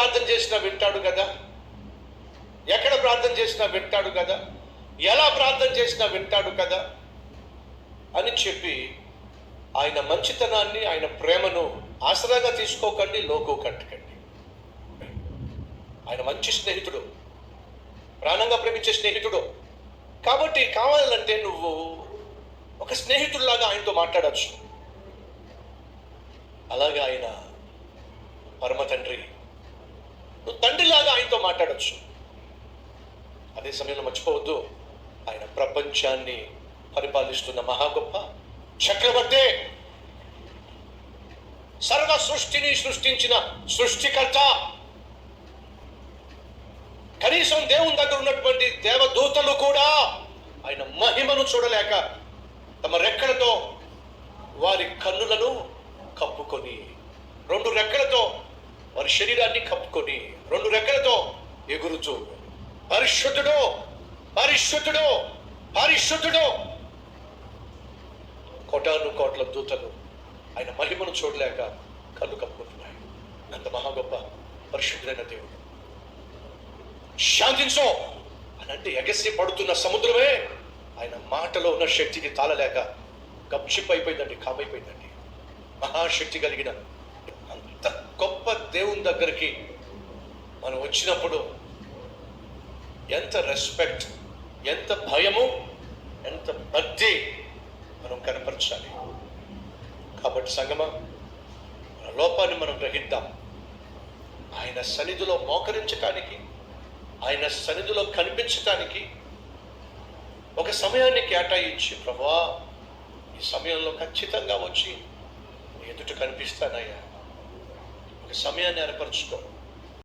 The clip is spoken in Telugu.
ప్రార్థన చేసినా వింటాడు కదా? ఎక్కడ ప్రార్థన చేసినా వింటాడు కదా? ఎలా ప్రార్థన చేసినా వింటాడు కదా? అని చెప్పి ఆయన మంచితనాన్ని ఆయన ప్రేమను ఆసరాగా తీసుకోకండి లోకో కట్టకండి. ఆయన మంచి స్నేహితుడు. ప్రాణంగా ప్రేమించే స్నేహితుడు. కాబట్టి కావాలంటే నువ్వు ఒక స్నేహితుడిలాగా ఆయనతో మాట్లాడచ్చు. అలాగే ఆయన పరమ తండ్రి నువ్వు తండ్రిలాగా ఆయనతో మాట్లాడచ్చు. అదే సమయంలో మర్చిపోవద్దు ఆయన ప్రపంచాన్ని పరిపాలిస్తున్న మహా గొప్ప చక్రవర్తి. సర్వ సృష్టిని సృష్టించిన సృష్టికర్త. కనీసం దేవుని దగ్గర ఉన్నటువంటి దేవదూతలు కూడా ఆయన మహిమను చూడలేక తమ రెక్కలతో వారి కన్నులను కప్పుకొని రెండు రెక్కలతో శరీరాన్ని కప్పుకొని రెండు రెక్కలతో ఎగురుచు. పరిశుద్ధుడు పరిశుద్ధుడు పరిశుద్ధుడు. కోటాను కోట్ల దూతలు ఆయన మహిమను చూడలేక కళ్ళు కప్పుకుంటున్నాయి. అంత మహా గొప్ప పరిశుద్ధుడైన దేవుడు. శాంతించో. అని అంటే ఎగసి పడుతున్న సముద్రమే ఆయన మాటలో ఉన్న శక్తికి తాళలేక గప్చిప్ అయిపోయిందండి కామైపోయిందండి. మహాశక్తి కలిగిన గొప్ప దేవుని దగ్గరికి మనం వచ్చినప్పుడు ఎంత రెస్పెక్ట్ ఎంత భయము ఎంత భక్తి మనం కనపరచాలి. కాబట్టి సంగమ మన లోపాన్ని మనం గ్రహిద్దాం. ఆయన సన్నిధిలో మోకరించటానికి ఆయన సన్నిధిలో కనిపించటానికి ఒక సమయాన్ని కేటాయించి ప్రభా ఈ సమయంలో ఖచ్చితంగా వచ్చి ఎదుట కనిపిస్తానయ్యా. సమయాన్ని ఏర్పరచుకో